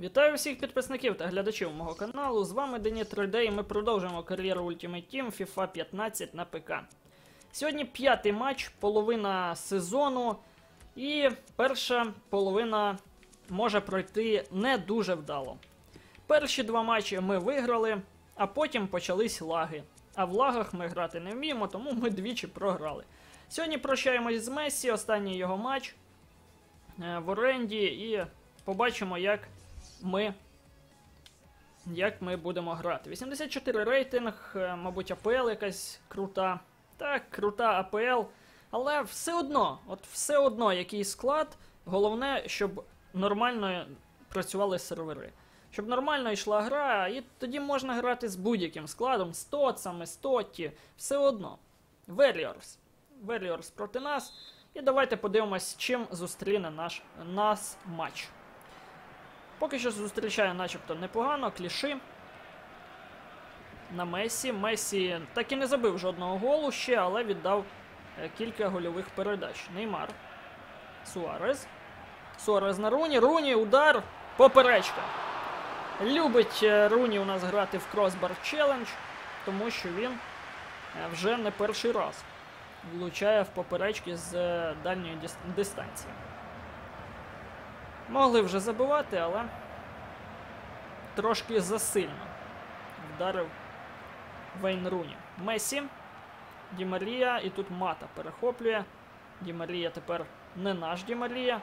Вітаю всіх підписників та глядачів мого каналу. З вами Дені 3D і ми продовжуємо кар'єру Ultimate Team FIFA 15 на ПК. Сьогодні п'ятий матч, половина сезону, і перша половина може пройти не дуже вдало. Перші два матчі ми виграли, а потім почались лаги. А в лагах ми грати не вміємо, тому ми двічі програли. Сьогодні прощаємось з Мессі, останній його матч е, в оренді, і побачимо, як ми. Як ми будемо грати. 84 рейтинг, е, мабуть, АПЛ якась крута. Так, крута АПЛ. Але все одно, от все одно, який склад, головне, щоб нормально працювали сервери. Щоб нормально йшла гра, і тоді можна грати з будь-яким складом, з Тотсами, з Тотті, все одно. Warriors. Warriors проти нас. І давайте подивимось, чим зустріне наш, нас матч. Поки що зустрічає начебто непогано, кліши. На Месі. Месі так і не забив жодного голу ще, але віддав е, кілька гольових передач. Неймар. Суарез. Суарез на Руні. Руні, удар. Поперечка. Любить е, Руні у нас грати в Crossbar Challenge, тому що він е, вже не перший раз влучає в поперечки з дальньої дистанції. Могли вже забивати, але трошки засильно вдарив Вейн Руні. Месі, Ді Марія, і тут Мата перехоплює. Ді Марія тепер не наш Ді Марія.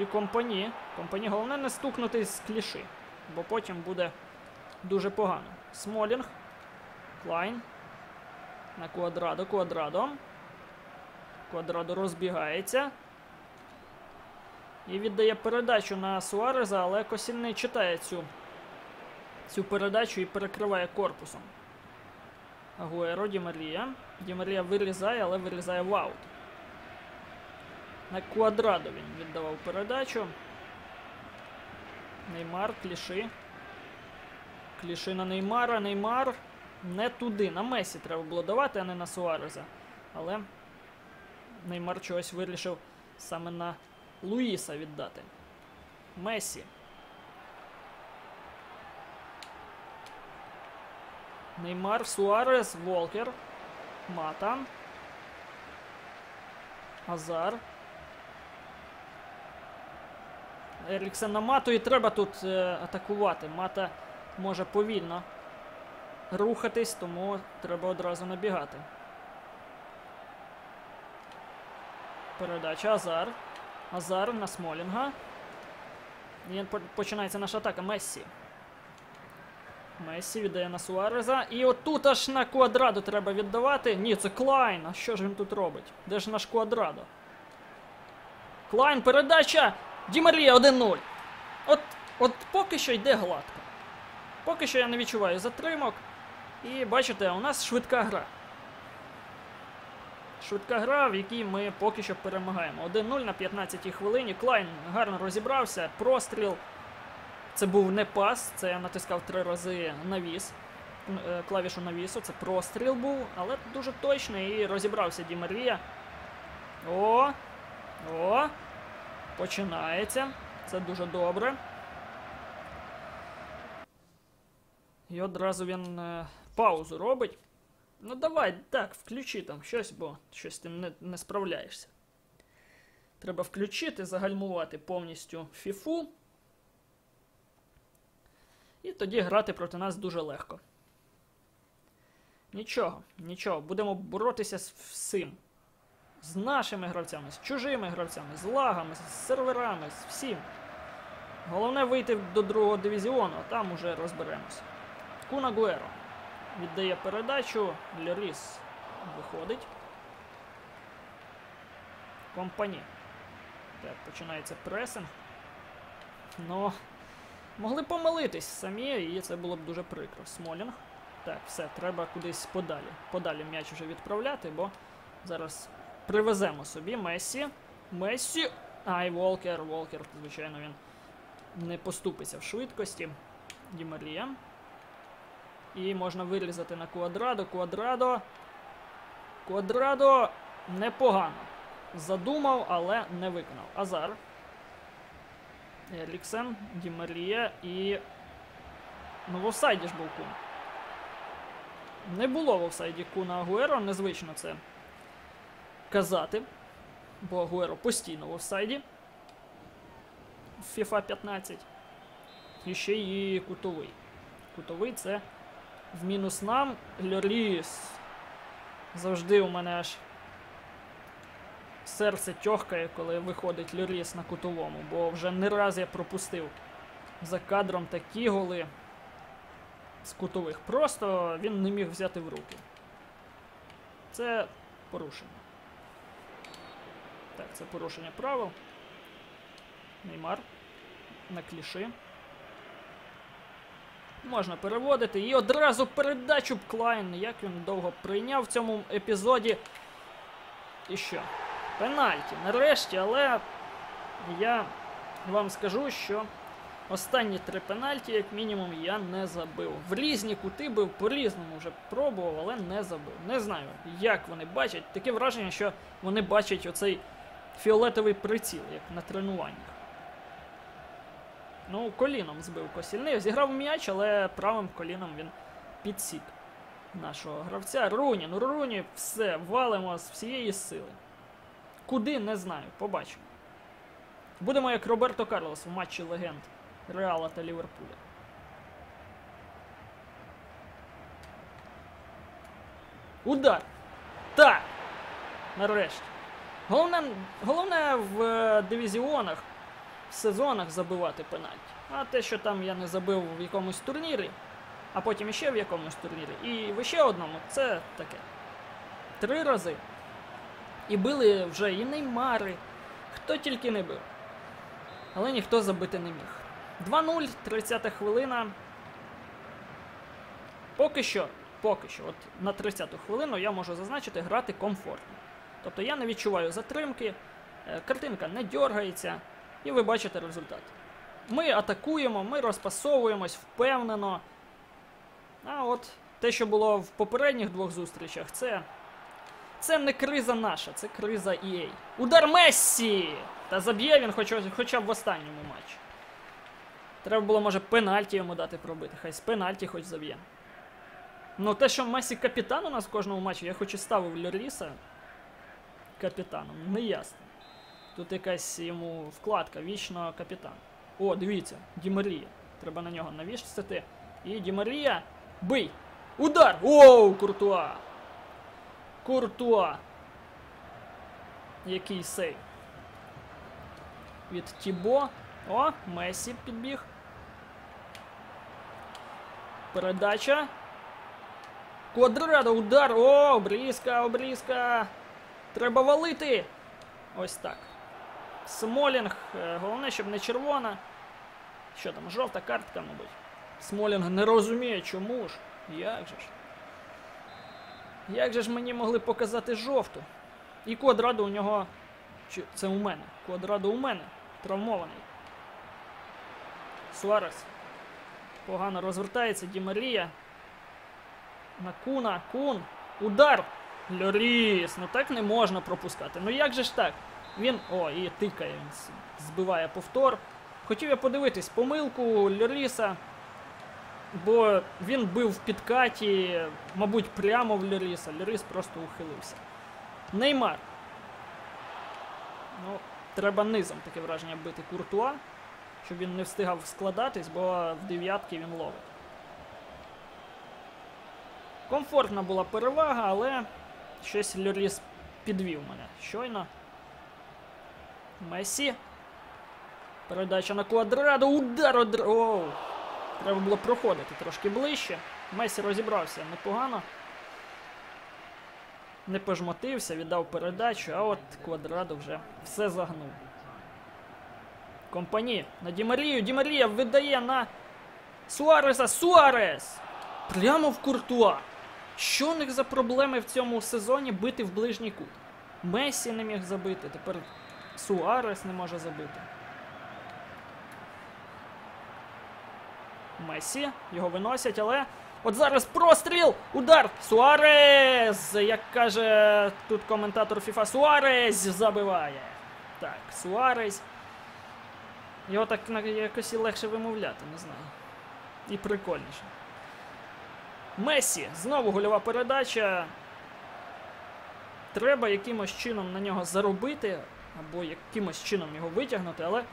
І компані. Компані головне не стукнути з кліші, бо потім буде дуже погано. Смолінг. Клайн. На Квадрадо. Квадрадо. Квадрадо розбігається. І віддає передачу на Суареза, але Косіль не читає цю, цю передачу і перекриває корпусом. Агуеро, Ді Марія. Ді Марія вирізає, але вирізає в аут. На Квадрадо він віддавав передачу. Неймар, кліши. Кліши на Неймара. Неймар не туди. На Месі треба було давати, а не на Суареза. Але Неймар чогось вирішив саме на Луїса віддати. Месі. Неймар, Суарес, Волкер. Мата. Азар. Еріксен на мату і треба тут е, атакувати. Мата може повільно рухатись, тому треба одразу набігати. Передача Азар. Азар на Смолінга. І починається наша атака. Мессі. Мессі віддає на Суареза. І отут аж на квадрадо треба віддавати. Ні, це Клайн. А що ж він тут робить? Де ж наш квадрадо? Клайн, передача! Ді Марія 1-0. От, от поки що йде гладко. Поки що я не відчуваю затримок. І бачите, у нас швидка гра. Швидка гра, в якій ми поки що перемагаємо. 1-0 на 15-й хвилині. Клайн гарно розібрався. Простріл. Це був не пас, це я натискав три рази навіс. е, Клавішу навісу. Це простріл був, але дуже точний і розібрався Ді Марія. О! О! Починається. Це дуже добре. І одразу він е, паузу робить. Ну давай, так, включи там щось, бо щось ти не, не справляєшся. Треба включити, загальмувати повністю фіфу. І тоді грати проти нас дуже легко. Нічого, нічого, будемо боротися з всім. З нашими гравцями, з чужими гравцями, з лагами, з серверами, з всім. Головне вийти до другого дивізіону, а там уже розберемось. Куна Гуеро віддає передачу. Леріс виходить. Компані. Так, починається пресинг. Ну, могли помилитись самі, і це було б дуже прикро. Смолінг. Так, все, треба кудись подалі. Подалі м'яч вже відправляти, бо зараз привеземо собі Мессі. Мессі. Ай, Волкер, Волкер, звичайно, він не поступиться в швидкості. Ді Марія. І можна вирізати на квадрадо. Квадрадо. Квадрадо непогано. Задумав, але не виконав. Азар. Еріксен, Ді Марія і. Ну, в офсайді ж був Кун. Не було в офсайді Куна Агуеро, незвично це казати. Бо Агуеро постійно в офсайді. FIFA 15. І ще і кутовий. Кутовий це в мінус нам. Льоріс. Завжди у мене аж серце тьохкає, коли виходить Льоріс на кутовому, бо вже не раз я пропустив за кадром такі голи з кутових. Просто він не міг взяти в руки. Це порушення. Так, це порушення правил. Неймар. На кліши. Можна переводити. І одразу передачу Клайн. Як він довго прийняв в цьому епізоді. І що? Пенальті. Нарешті, але я вам скажу, що останні три пенальті, як мінімум, я не забив. В різні кути бив, по-різному вже пробував, але не забив. Не знаю, як вони бачать. Таке враження, що вони бачать оцей фіолетовий приціл, як на тренуваннях. Ну, коліном збив Косільний. Зіграв м'яч, але правим коліном він підсік нашого гравця. Руні, ну Руні, все, валимо з всієї сили. Куди, не знаю, побачимо. Будемо як Роберто Карлос в матчі легенд Реала та Ліверпуля. Удар! Так! Нарешті. Головне, головне в е, дивізіонах, в сезонах забивати пенальті. А те, що там я не забив в якомусь турнірі, а потім іще в якомусь турнірі, і в ще одному, це таке. Три рази. І били вже і Неймари, хто тільки не бив. Але ніхто забити не міг. 2-0, 30 хвилина. Поки що, поки що, от на 30-ту хвилину я можу зазначити, грати комфортно. Тобто я не відчуваю затримки, е, картинка не дергається, і ви бачите результат. Ми атакуємо, ми розпасовуємось впевнено. А от те, що було в попередніх двох зустрічах, це. Це не криза наша, це криза EA. Удар Мессі! Та заб'є він хоч, хоча б в останньому матчі. Треба було, може, пенальті йому дати пробити. Хай з пенальті хоч заб'є. Ну, те, що Месі капітан у нас в кожному матчі, я хоч і ставив Льоріса капітаном, не ясно. Тут якась йому вкладка, вічно капітан. О, дивіться, Дімарія. Треба на нього навішати. І Дімарія. Бий! Удар! Оу, Куртуа! Куртуа! Який сейв. Від Тібо. О, Месі підбіг. Передача. Квадрадо, удар! О, обрізка, обрізка! Треба валити! Ось так. Смолінг. е, Головне, щоб не червона. Що там, жовта картка, мабуть. Смолінг не розуміє, чому ж. Як же ж? Як же ж мені могли показати жовту? І квадрадо у нього. Чи це у мене? Квадрадо у мене. Травмований. Суарес. Погано розвертається. Ді Марія. На Куна. Кун. Удар! Льоріс. Ну так не можна пропускати. Ну як же ж так? Він. О, і тикає, він збиває повтор. Хотів я подивитись помилку Льоріса. Бо він бив в підкаті, мабуть, прямо в Льоріса. Льоріс просто ухилився. Неймар. Ну, треба низом таке враження бити Куртуа, щоб він не встигав складатись, бо в дев'ятки він ловить. Комфортна була перевага, але щось Льоріс підвів мене щойно. Месі. Передача на квадрадо. Удар одр... Оу. Треба було проходити трошки ближче. Месі розібрався непогано. Не пожмотився, віддав передачу, а от квадрадо вже все загнув. Компані на Дімарію. Дімарія видає на Суареса. Суарес! Прямо в Куртуа. Що у них за проблеми в цьому сезоні бити в ближній кут? Месі не міг забити, тепер Суарес не може забити. Месі, його виносять, але. От зараз простріл! Удар! Суарес! Як каже тут коментатор FIFA, Суарес забиває. Так, Суарес. Його так якось і легше вимовляти, не знаю. І прикольніше. Месі. Знову гольова передача. Треба якимось чином на нього заробити, або якимось чином його витягнути, але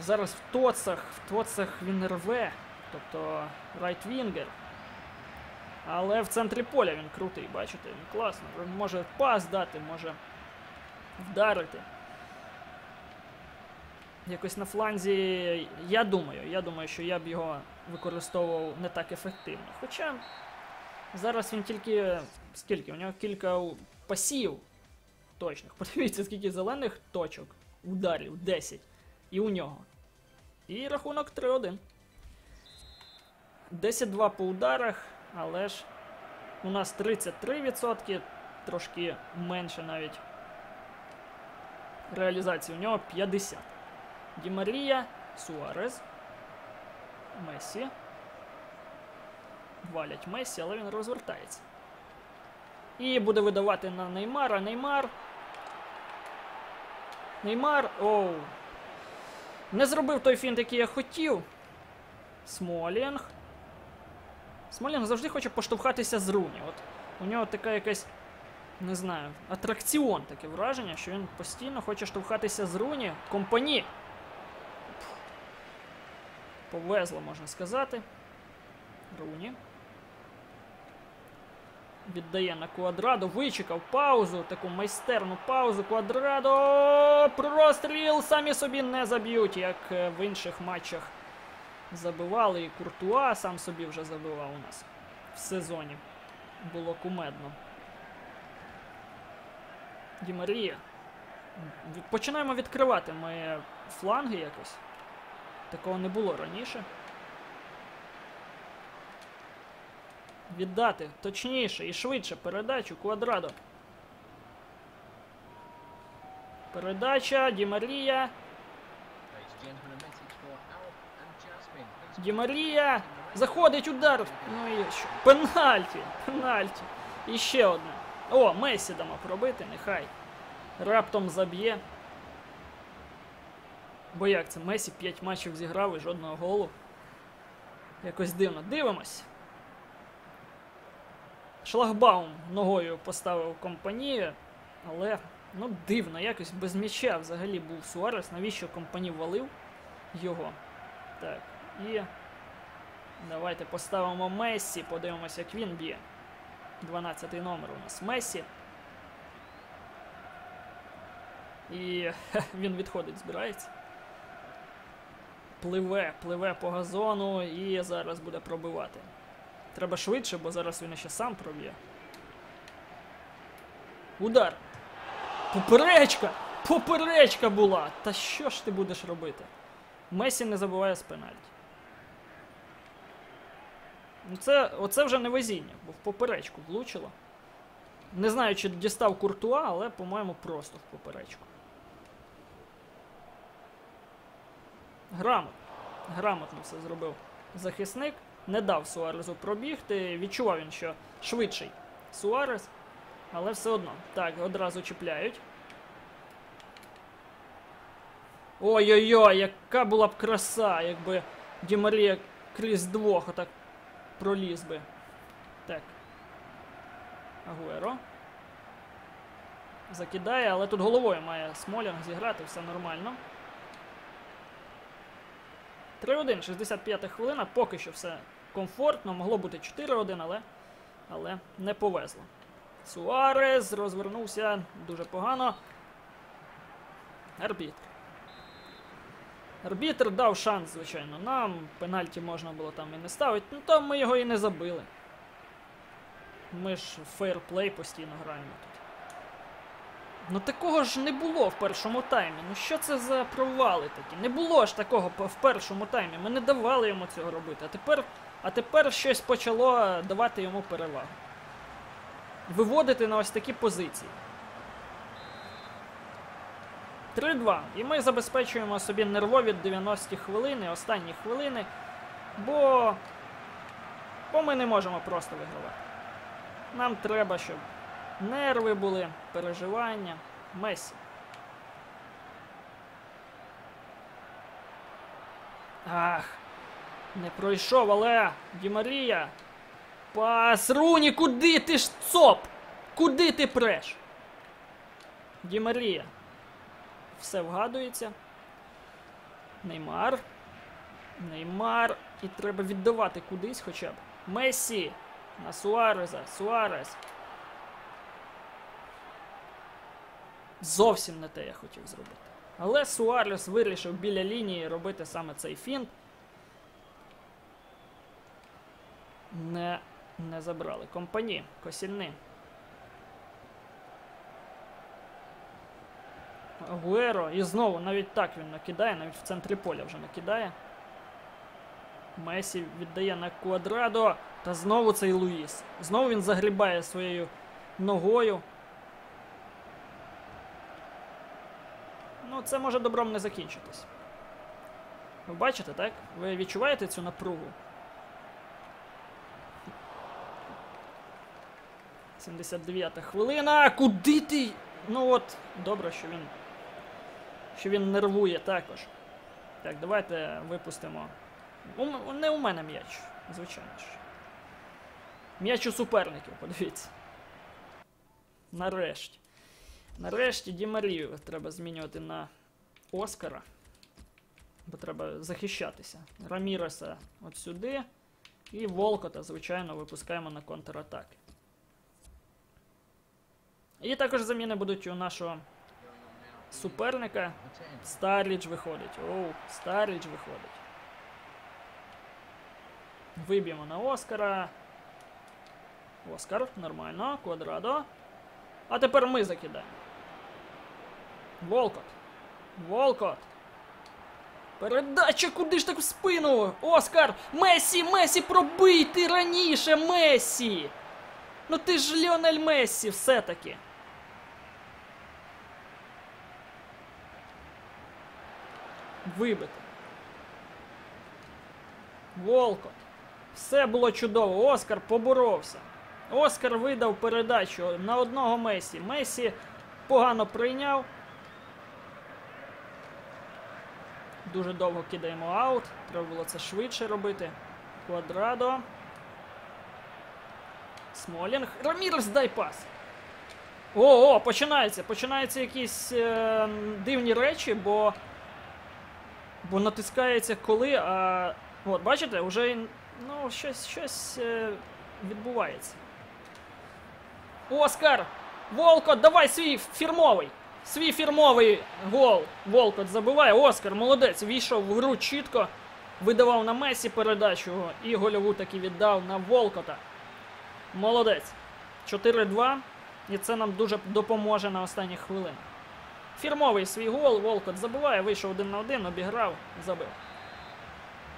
зараз в тоцах, в тоцах він рве, тобто райт-вінгер. Але в центрі поля він крутий, бачите, він класно. Він може пас дати, може вдарити. Якось на фланзі, я думаю, я думаю, що я б його використовував не так ефективно. Хоча зараз він тільки. Скільки? У нього кілька пасів точних. Подивіться, скільки зелених точок, ударів 10. І у нього. І рахунок 3-1. 10-2 по ударах, але ж у нас 33%, трошки менше навіть. Реалізації у нього 50. Ді Марія, Суарез, Месі. Валять Месі, але він розвертається. І буде видавати на Неймара. Неймар. Неймар. Оу. Не зробив той фінт, який я хотів. Смолінг. Смолінг завжди хоче поштовхатися з Руні. От у нього така якась, не знаю, атракціон таке враження, що він постійно хоче штовхатися з Руні. Компані. Повезло, можна сказати. Руні. Віддає на Квадрадо. Вичекав паузу, таку майстерну паузу. Квадрадо. Простріл самі собі не заб'ють, як е, в інших матчах забивали. І Куртуа сам собі вже забивав у нас в сезоні. Було кумедно. Ді Марія. Починаємо відкривати ми фланги якось. Такого не було раніше. Віддати точніше і швидше передачу Квадрадо. Передача Ді Марія. Ді Марія. Заходить удар. Ну і що? Пенальті. Пенальті. І ще одне. О, Месі дамо пробити, нехай. Раптом заб'є. Бо як це? Месі 5 матчів зіграв і жодного голу. Якось дивно. Дивимось. Шлагбаум ногою поставив компанію, але ну дивно, якось без м'яча взагалі був Суарес. Навіщо компаній валив його? Так, і давайте поставимо Мессі, подивимося, як він б'є. 12 номер у нас Мессі. І хе, він відходить, збирається. Пливе, пливе по газону і зараз буде пробивати. Треба швидше, бо зараз він ще сам проб'є. Удар. Поперечка! Поперечка була! Та що ж ти будеш робити? Месі не забуває з пенальті. Ну це, оце вже не везіння, бо в поперечку влучило. Не знаю, чи дістав Куртуа, але, по-моєму, просто в поперечку. Грамотно. Грамотно все зробив захисник. Не дав Суарезу пробігти. Відчував він, що швидший Суарес. Але все одно. Так, одразу чіпляють. Ой-ой-ой, яка була б краса, якби Ді Марія крізь двох отак проліз би. Так. Агуеро. Закидає, але тут головою має Смолінг зіграти, все нормально. 3-1, 65 хвилина, поки що все комфортно, могло бути 4-1, але, але не повезло. Суарес розвернувся дуже погано. Арбітр. Арбітр дав шанс, звичайно, нам. Пенальті можна було там і не ставити. Ну там ми його і не забили. Ми ж фейрплей постійно граємо тут. Ну такого ж не було в першому таймі. Ну що це за провали такі? Не було ж такого в першому таймі. Ми не давали йому цього робити. А тепер, а тепер щось почало давати йому перевагу. Виводити на ось такі позиції. 3-2. І ми забезпечуємо собі нервові 90 хвилини, останні хвилини, бо, бо ми не можемо просто вигравати. Нам треба, щоб нерви були, переживання. Месі. Ах. Не пройшов, але Ді Марія. Пас Руні, куди ти ж цоп? Куди ти преш? Ді Марія. Все вгадується. Неймар. Неймар. І треба віддавати кудись хоча б. Месі. На Суареза. Суарес. Зовсім не те я хотів зробити. Але Суарес вирішив біля лінії робити саме цей фінт. Не, не забрали. Компані, Косільни. Агуеро. І знову навіть так він накидає, навіть в центрі поля вже накидає. Месі віддає на квадрадо. Та знову цей Луїс. Знову він загрібає своєю ногою. Ну, це може добром не закінчитись. Ви бачите, так? Ви відчуваєте цю напругу? 79 хвилина. Куди ти? Ну от, добре, що він. Що він нервує також. Так, давайте випустимо. У, не у мене м'яч, звичайно ж. М'яч у суперників, подивіться. Нарешті. Нарешті Ді Марію треба змінювати на Оскара. Бо треба захищатися. Раміреса от сюди. І Волкота, звичайно, випускаємо на контратаки. І також заміни будуть у нашого суперника. Старліч виходить. Оу, Старліч виходить. Виб'ємо на Оскара. Оскар, нормально, квадрадо. А тепер ми закидаємо. Волкот. Волкот. Передача куди ж так в спину? Оскар! Месі! Месі, пробий ти раніше! Месі! Ну ти ж Ліонель Мессі все-таки. Вибито. Волкот. Все було чудово. Оскар поборовся. Оскар видав передачу на одного Месі. Месі погано прийняв. Дуже довго кидаємо аут. Треба було це швидше робити. Квадрадо. Смолінг. Рамірес, дай пас. О, о, починається. Починаються якісь е, дивні речі, бо. Бо натискається коли, а. От, бачите, вже ну, щось, щось е, відбувається. Оскар! Волкот, давай свій фірмовий! Свій фірмовий гол. Волкот забиває. Оскар, молодець, війшов в гру чітко, видавав на Месі передачу і гольову таки віддав на Волкота. Молодець. 4-2. І це нам дуже допоможе на останніх хвилинах. Фірмовий свій гол, Волкот забиває, вийшов один на один, обіграв, забив.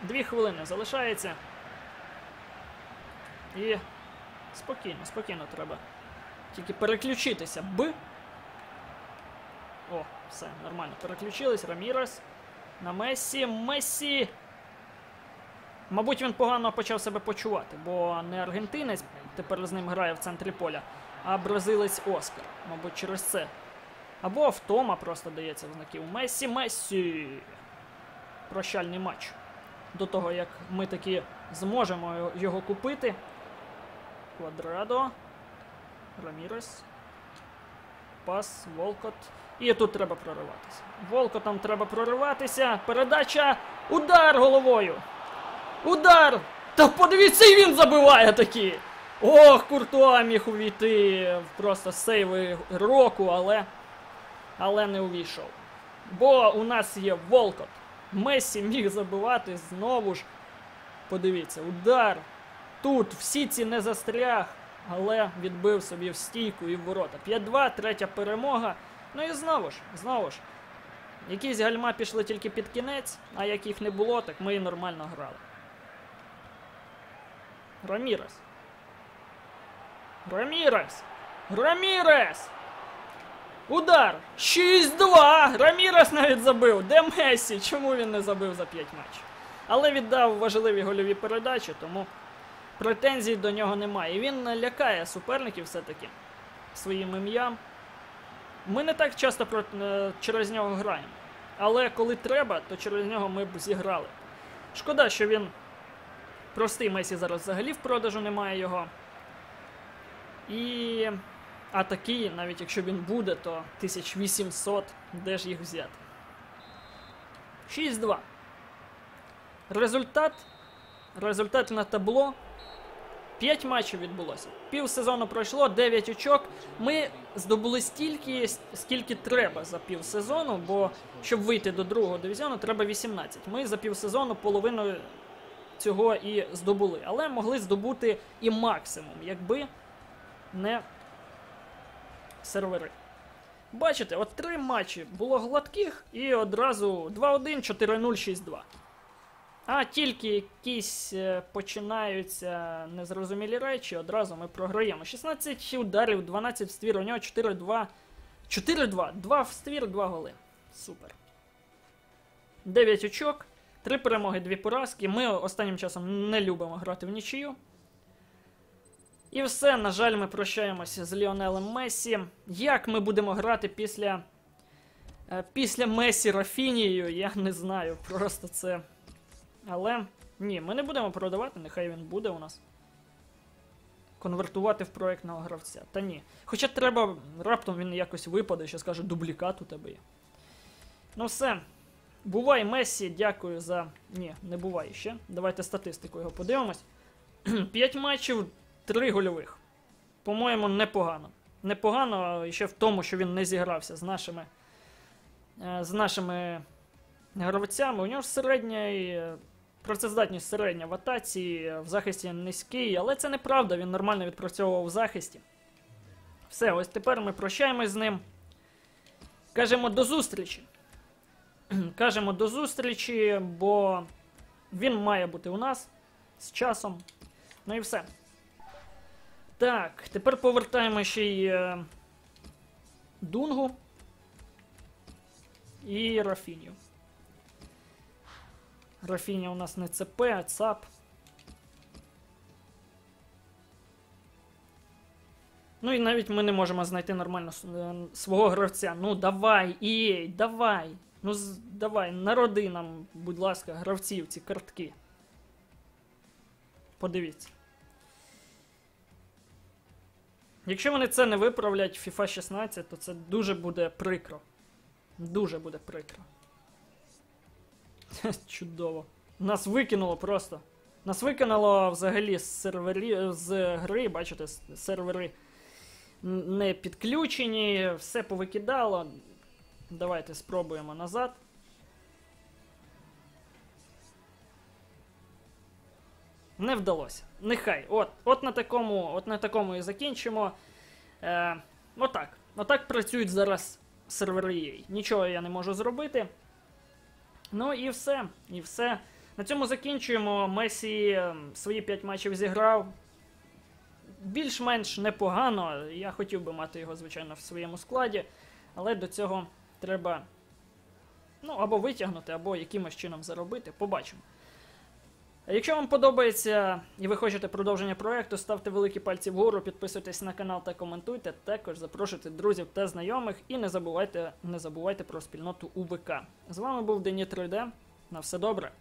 Дві хвилини залишається. І спокійно, спокійно треба. Тільки переключитися. Б. О, все, нормально. Переключились. Рамірес. На Мессі. Мессі. Мабуть, він погано почав себе почувати, бо не аргентинець тепер з ним грає в центрі поля, а бразилець Оскар. Мабуть, через це. Або втома просто дається в знаків. Месі, Месі. Прощальний матч. До того, як ми таки зможемо його купити. Квадрадо. Рамірес. Пас, Волкот. І тут треба прориватися. Волкотам треба прориватися. Передача. Удар головою. Удар! Та подивіться, і він забиває такі. Ох, Куртуа міг увійти просто сейви року, але. Але не увійшов. Бо у нас є Волкот. Месі міг забивати знову ж. Подивіться, удар. Тут всі ці не застряг, але відбив собі в стійку і в ворота. 5-2, третя перемога. Ну і знову ж, знову ж. Якісь гальма пішли тільки під кінець, а яких не було, так ми і нормально грали. Рамірес. Рамірес! Рамірес! Удар! 6-2! Рамірес навіть забив. Де Месі? Чому він не забив за 5 матчів? Але віддав важливі гольові передачі, тому претензій до нього немає. І він лякає суперників все-таки своїм ім'ям. Ми не так часто е, через нього граємо. Але коли треба, то через нього ми б зіграли. Шкода, що він простий Месі зараз взагалі в продажу немає його. І. А такий, навіть якщо він буде, то 1800, де ж їх взяти? 6-2. Результат. Результат на табло. 5 матчів відбулося. Пів сезону пройшло, 9 очок. Ми здобули стільки, скільки треба за пів сезону, бо щоб вийти до другого дивізіону, треба 18. Ми за пів сезону половину цього і здобули. Але могли здобути і максимум, якби не сервери. Бачите, от три матчі було гладких і одразу 2-1, 4-0, 6-2. А тільки якісь е, починаються незрозумілі речі, одразу ми програємо. 16 ударів, 12 в ствір, у нього 4-2. 4-2. 2 в ствір, 2 голи. Супер. 9 очок, 3 перемоги, 2 поразки. Ми останнім часом не любимо грати в нічию. І все, на жаль, ми прощаємося з Ліонелем Месі. Як ми будемо грати після. е, Після Месі Рафінією, я не знаю. Просто це. Але ні, ми не будемо продавати, нехай він буде у нас. Конвертувати в проєктного гравця. Та ні. Хоча треба, раптом він якось випаде, що скаже, дублікат у тебе є. Ну все. Бувай, Месі, дякую за. Ні, не буває ще. Давайте статистику його подивимось. 5 матчів, 3 гольових. По-моєму, непогано. Непогано ще в тому, що він не зігрався з нашими. е, З нашими гравцями. У нього ж середній е, працездатність середня в атаці, в захисті низький, але це неправда, він нормально відпрацьовував в захисті. Все, ось тепер ми прощаємось з ним. Кажемо до зустрічі. Кажемо до зустрічі, бо він має бути у нас з часом. Ну і все. Так, тепер повертаємо ще й е, Дунгу і Рафіню. Рафіня у нас не ЦП, а ЦАП. Ну і навіть ми не можемо знайти нормально е, свого гравця. Ну давай, EA, давай. Ну давай, народи нам, будь ласка, гравців ці картки. Подивіться. Якщо вони це не виправлять FIFA 16, то це дуже буде прикро. Дуже буде прикро. Чудово. Нас викинуло просто. Нас викинуло взагалі з сервері з гри, бачите, сервери не підключені, все повикидало. Давайте спробуємо назад. Не вдалося. Нехай. От, от на такому, от на такому і закінчимо. Е, отак. Отак працюють зараз сервери EA. Нічого я не можу зробити. Ну і все. І все. На цьому закінчуємо. Месі ем, свої 5 матчів зіграв. Більш-менш непогано. Я хотів би мати його, звичайно, в своєму складі. Але до цього треба ну, або витягнути, або якимось чином заробити. Побачимо. Якщо вам подобається і ви хочете продовження проекту, ставте великі пальці вгору, підписуйтесь на канал та коментуйте. Також запрошуйте друзів та знайомих і не забувайте, не забувайте про спільноту УВК. З вами був Дені 3D. На все добре.